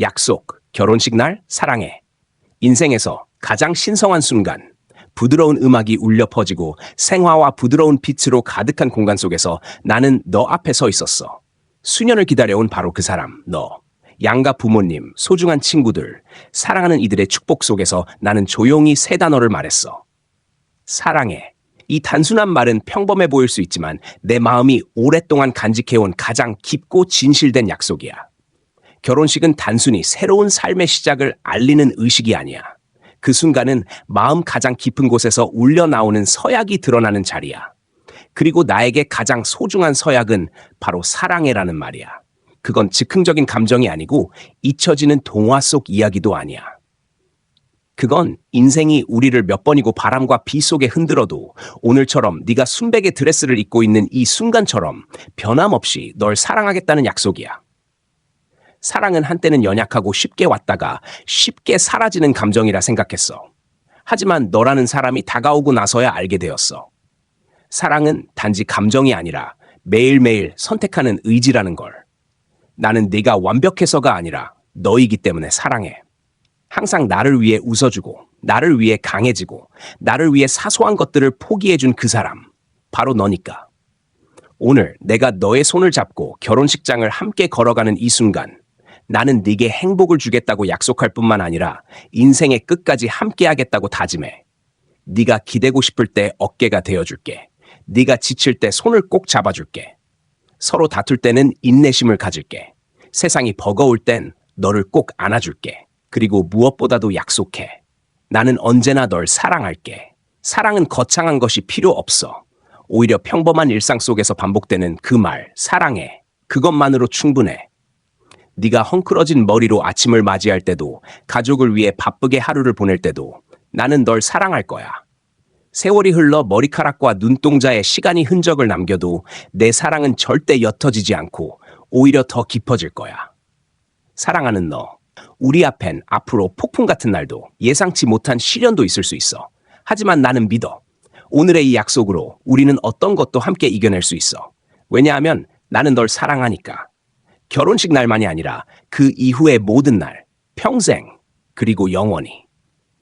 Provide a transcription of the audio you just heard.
약속, 결혼식 날, 사랑해. 인생에서 가장 신성한 순간, 부드러운 음악이 울려 퍼지고 생화와 부드러운 빛으로 가득한 공간 속에서 나는 너 앞에 서 있었어. 수년을 기다려온 바로 그 사람, 너. 양가 부모님, 소중한 친구들, 사랑하는 이들의 축복 속에서 나는 조용히 세 단어를 말했어. 사랑해. 이 단순한 말은 평범해 보일 수 있지만 내 마음이 오랫동안 간직해온 가장 깊고 진실된 약속이야. 결혼식은 단순히 새로운 삶의 시작을 알리는 의식이 아니야. 그 순간은 마음 가장 깊은 곳에서 울려 나오는 서약이 드러나는 자리야. 그리고 나에게 가장 소중한 서약은 바로 사랑해라는 말이야. 그건 즉흥적인 감정이 아니고 잊혀지는 동화 속 이야기도 아니야. 그건 인생이 우리를 몇 번이고 바람과 비 속에 흔들어도 오늘처럼 네가 순백의 드레스를 입고 있는 이 순간처럼 변함없이 널 사랑하겠다는 약속이야. 사랑은 한때는 연약하고 쉽게 왔다가 쉽게 사라지는 감정이라 생각했어. 하지만 너라는 사람이 다가오고 나서야 알게 되었어. 사랑은 단지 감정이 아니라 매일매일 선택하는 의지라는 걸. 나는 네가 완벽해서가 아니라 너이기 때문에 사랑해. 항상 나를 위해 웃어주고, 나를 위해 강해지고, 나를 위해 사소한 것들을 포기해준 그 사람. 바로 너니까. 오늘 내가 너의 손을 잡고 결혼식장을 함께 걸어가는 이 순간, 나는 네게 행복을 주겠다고 약속할 뿐만 아니라 인생의 끝까지 함께하겠다고 다짐해. 네가 기대고 싶을 때 어깨가 되어줄게. 네가 지칠 때 손을 꼭 잡아줄게. 서로 다툴 때는 인내심을 가질게. 세상이 버거울 땐 너를 꼭 안아줄게. 그리고 무엇보다도 약속해. 나는 언제나 널 사랑할게. 사랑은 거창한 것이 필요 없어. 오히려 평범한 일상 속에서 반복되는 그 말, 사랑해. 그것만으로 충분해. 네가 헝클어진 머리로 아침을 맞이할 때도, 가족을 위해 바쁘게 하루를 보낼 때도 나는 널 사랑할 거야. 세월이 흘러 머리카락과 눈동자에 시간이 흔적을 남겨도 내 사랑은 절대 옅어지지 않고 오히려 더 깊어질 거야. 사랑하는 너. 우리 앞엔 앞으로 폭풍 같은 날도 예상치 못한 시련도 있을 수 있어. 하지만 나는 믿어. 오늘의 이 약속으로 우리는 어떤 것도 함께 이겨낼 수 있어. 왜냐하면 나는 널 사랑하니까. 결혼식 날만이 아니라 그 이후의 모든 날, 평생, 그리고 영원히.